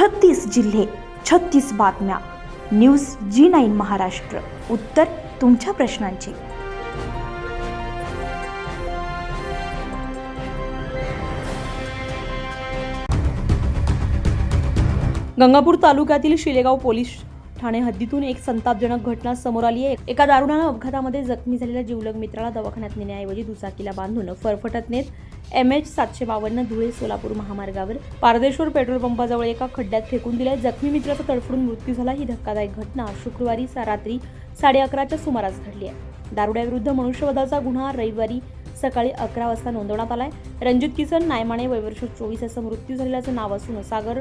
छत्तीस जिल्हे छत्तीस बातम्या. News G nine Maharashtra. उत्तर तुमच्या प्रश्नांची. गंगापूर तालुक्यातील शिलेगाव पोलीस ठाणे हद्दीतून एक संतापजनक घटना समोर आली आहे. एका दारुणानं अपघातामध्ये जखमी झालेल्या जिवलग मित्राला दवाखान्यात नेण्याऐवजी दुचाकीला बांधून फरफटत नेत एम एच सातशे बावन्न धुळे सोलापूर महामार्गावर पारदेश्वर पेट्रोल पंपाजवळ एका खड्ड्यात फेकून दिल्या जखमी मित्राचा तडफडून मृत्यू झाला. ही धक्कादायक घटना शुक्रवारी रात्री साडे अकराच्या सुमारास घडली आहे. दारुड्याविरुद्ध मनुष्यवधाचा गुन्हा रविवारी सकाळी अकरा वाजता नोंदवण्यात आलाय. रणजित किसन नायमाने वयवर्ष चोवीस असं मृत्यू झालेल्याचं नाव असून सागर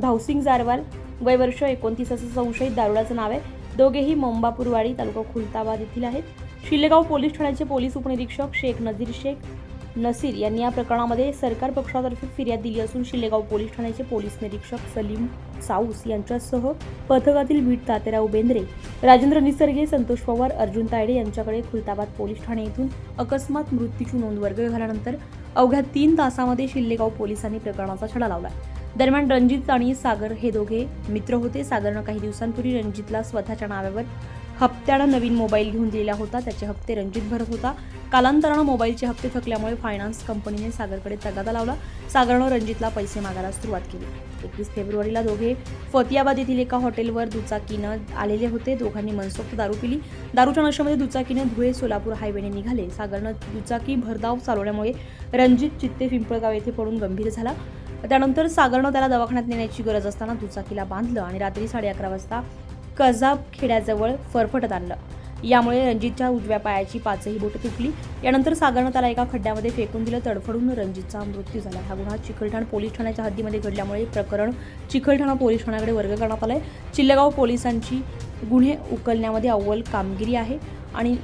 धावसिंग जारवाल वयवर्ष एकोणतीस असं संशयित दारुडाचं नाव आहे. दोघेही मोंबापूरवाडी तालुका खुलताबाद येथील आहेत. शिलेगाव पोलीस ठाण्याचे पोलीस उपनिरीक्षक शेख नजीर शेख नसीर यांनी या प्रकरणामध्ये सरकार पक्षातर्फे फिर्याद दिली असून शिलेगाव पोलीस ठाण्याचे पोलीस निरीक्षक सलीम साऊस यांच्यासह पथकातील वीट तातेराव उबेंद्रे राजेंद्र निसर्गे संतोष पवार अर्जुन तायडे यांच्याकडे खुलताबाद पोलीस ठाणे येथून अकस्मात मृत्यूची नोंद वर्ग झाल्यानंतर अवघ्या तीन तासामध्ये शिल्लेगाव पोलिसांनी प्रकरणाचा छडा लावला. दरम्यान रणजित आणि सागर हे दोघे मित्र होते. सागरनं काही दिवसांपूर्वी रणजितला स्वतःच्या नावावर हप्त्यानं नवीन मोबाईल घेऊन दिलेला होता. त्याचे हप्ते रणजित भरत होता. कालांतरानं मोबाईलचे हप्ते थकल्यामुळे फायनान्स कंपनीने सागरकडे तगादा लावला. सागरनं रणजितला पैसे मागायला सुरुवात केली. एकवीस फेब्रुवारीला दोघे फतियाबाद येथील एका हॉटेलवर दुचाकीनं आलेले होते. दोघांनी मनसोक्त दारू पिली. दारूच्या नशेमध्ये दुचाकीनं धुळे सोलापूर हायवेने निघाले. सागरनं दुचाकी भरधाव चालवल्यामुळे रणजित चित्ते पिंपळगाव येथे पडून गंभीर झाला. त्यानंतर सागरनं त्याला दवाखान्यात नेण्याची गरज असताना दुचाकीला बांधलं आणि रात्री साडे अकरा वाजता कजाब खेड्याजवळ फरफटत आणलं. यामुळे रणजितच्या उजव्या पायाची पाचही बोटं तुटली. यानंतर सागरनं त्याला एका खड्ड्यामध्ये फेकून दिलं. तडफडून रणजितचा मृत्यू झाला. हा गुन्हा चिखलठाण पोलीस ठाण्याच्या हद्दीमध्ये घडल्यामुळे प्रकरण चिखलठाणा पोलीस ठाण्याकडे वर्ग करण्यात आलंय. चिल्लेगाव पोलिसांची गुन्हे उकलण्यामध्ये अव्वल कामगिरी आहे आणि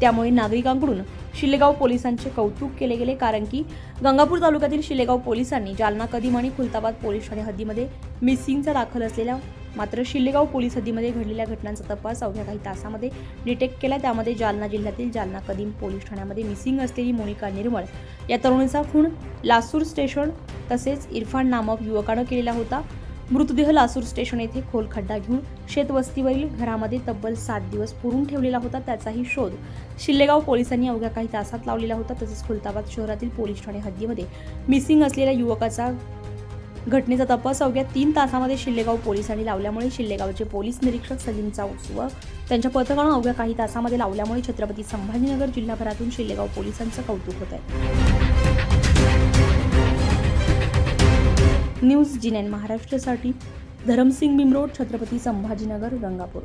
त्यामुळे नागरिकांकडून शिलेगाव पोलिसांचे कौतुक केले गेले कारण की गंगापूर तालुक्यातील शिलेगाव पोलिसांनी जालना कदीम आणि खुलताबाद पोलीस ठाणे हद्दीमध्ये मिसिंगचा दाखल असलेल्या मात्र शिल्लेगाव पोलीस हद्दीमध्ये घडलेल्या घटनांचा तपास अवघ्या काही तासामध्ये डिटेक्ट केला. त्यामध्ये जालना जिल्ह्यातील जालना कदीम पोलीस ठाण्यामध्ये मिसिंग असलेली मोनिका निर्मळ या तरुणीचा खून लासूर स्टेशन तसेच इरफान नामक युवकानं केलेला होता. मृतदेह लासूर स्टेशन येथे खोल खड्डा घेऊन शेतवस्तीवरील घरामध्ये तब्बल सात दिवस पुरून ठेवलेला होता त्याचाही शोध. शिल्लेगाव पोलिसांनी अवघ्या काही तासात लावलेला होता तसेच खुलताबाद शहरातील पोलीस ठाणे हद्दीमध्ये मिसिंग असलेल्या युवकाचा घटनेचा तपास अवघ्या तीन तासामध्ये शिल्लेगाव पोलिसांनी लावल्यामुळे शिल्लेगावचे पोलीस निरीक्षक सलीम चाऊस व त्यांच्या पथकानं अवघ्या काही तासामध्ये लावल्यामुळे छत्रपती संभाजीनगर जिल्हाभरातून शिल्लेगाव पोलिसांचं कौतुक होत आहे न्यूज जिनेन महाराष्ट्रसाठी धरमसिंग बिमरोड छत्रपती संभाजीनगर गंगापूर.